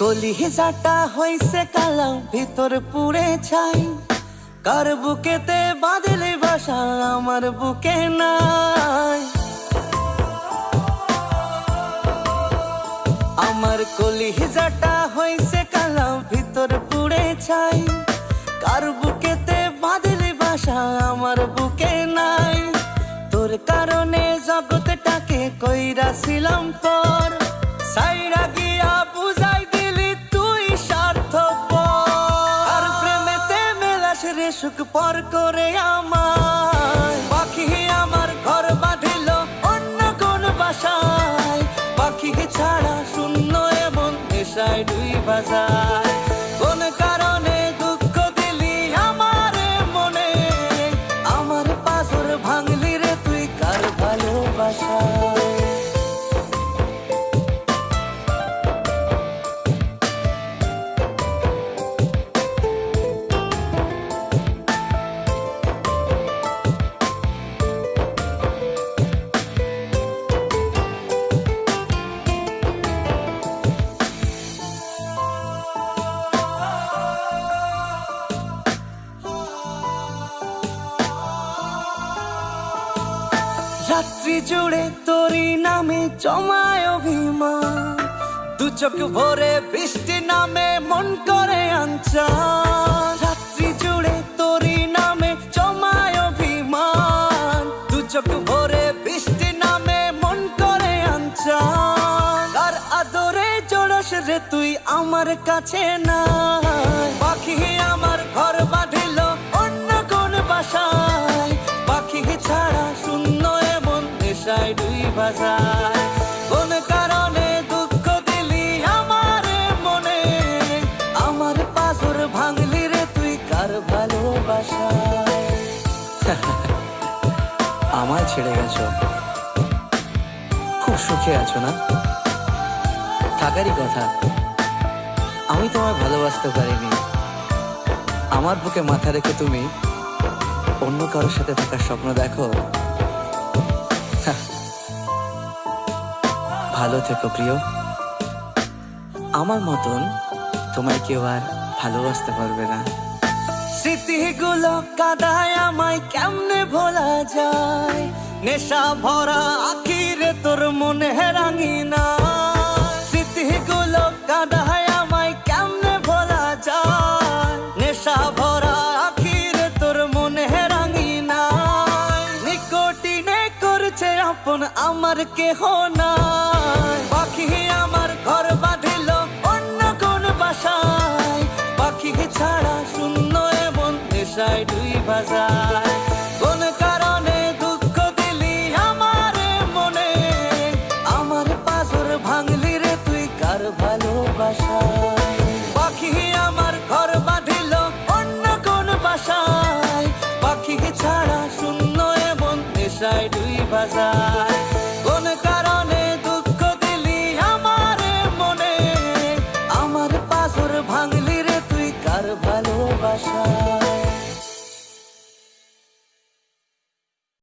কলিজাটা হইছে কালাম ভিতর পুড়ে ছাই। কার বুকেতে বাঁধলে বাসা আমার বুকে নাই। আমার কলিজাটা হইছে কালাম ভিতর পুড়ে ছাই। কার বুকেতে বাঁধলে বাসা আমার বুকে নাই। তোর কারণে জগৎটাকে কইরা ছিলাম পর সাইরা গিয়া সুখ পর করে আমার পাখি আমার ঘর বাঁধিল অন্য কোন বাসায়। পাখি ছাড়া শূন্য এমন নেশায় দুই বাজায়। কোন কারণে দুঃখ দিলি আমার মনে? আমার ভাঙলি রে তুই রাত্রি জুড়ে তোরই নামে জমায় অভিমান। দু চোখ ভরে বৃষ্টি নামে মন করে আঞ্চা রাত্রি জুড়ে তোরই নামে জমায় অভিমান। দু চোখ ভরে বৃষ্টি নামে মন করে আঞ্চা আর আদরে জোড়স রে তুই আমার কাছে না? নেশায় দুই বাজায় কোন কারণে দুঃখ দিলি আমার মনে? আমার পাথর ভাঙলি রে তুই কার ভালোবাসায়? আমায় ছেড়ে গেছো? খুব সুখে আছো না? থাকারই কথা। আমি তোমায় ভালোবাসতে পারিনি। আমার বুকে মাথা রেখে তুমি অন্য কারোর সাথে থাকার স্বপ্ন দেখো? ভালো থেকো প্রিয়। আমার মতন তোমায় কেউ আর ভালোবাসতে পারবে না। স্মৃতিগুলো কাদায় আমায় কেমনে ভোলা যায়? নেশা ভরা আখিরে তোর মনে রাঙি না স্মৃতিগুলো কাদায় করছে আপন আমার কেহ নাই। পাখি আমার ঘর বাঁধিল অন্য কোন বাসায়। পাখি ছাড়া শূন্য এমন নেশায় দুই বাজায় দুই বাজায় কোন কারণে দুঃখ দিলি আমার মনে? আমার পাথর ভাঙলি রে তুই, কার ভালোবাসা?